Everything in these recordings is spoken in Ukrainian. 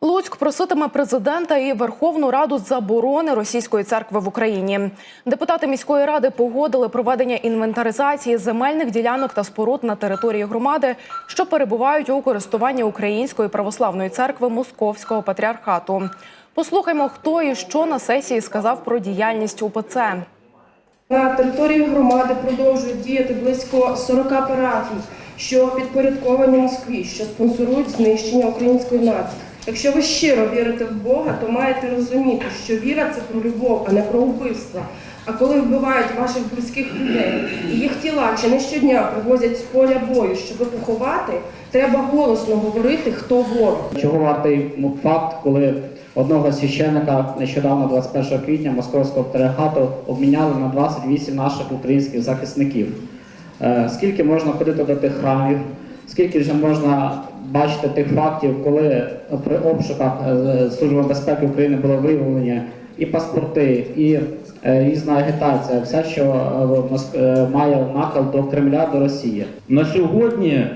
Луцьк проситиме президента і Верховну Раду заборони російської церкви в Україні. Депутати міської ради погодили проведення інвентаризації земельних ділянок та споруд на території громади, що перебувають у користуванні Української православної церкви Московського патріархату. Послухаймо, хто і що на сесії сказав про діяльність УПЦ. На території громади продовжують діяти близько 40 парафій, що підпорядковані Москві, що спонсорують знищення української нації. Якщо ви щиро вірите в Бога, то маєте розуміти, що віра це про любов, а не про вбивство. А коли вбивають ваших близьких людей і їх тіла чи не щодня привозять з поля бою, щоб поховати, треба голосно говорити, хто ворог. Чого вартий факт, коли одного священника нещодавно, 21 квітня, московського патріархату обміняли на 28 наших українських захисників. Е, Скільки можна ходити до тих храмів, скільки вже можна бачити тих фактів, коли при обшуках е, Служби безпеки України було виявлені і паспорти, і е, різна агітація, все, що е, має нахил до Кремля, до Росії. На сьогодні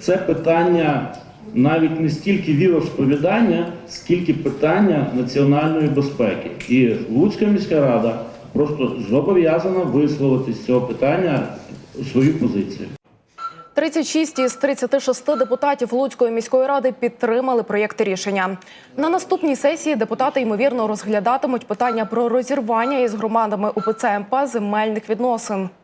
це питання навіть не стільки віросповідання, скільки питання національної безпеки. І Луцька міська рада просто зобов'язана висловити з цього питання свою позицію. 36 із 36 депутатів Луцької міської ради підтримали проєкт рішення. На наступній сесії депутати ймовірно розглядатимуть питання про розірвання із громадами УПЦ МП земельних відносин.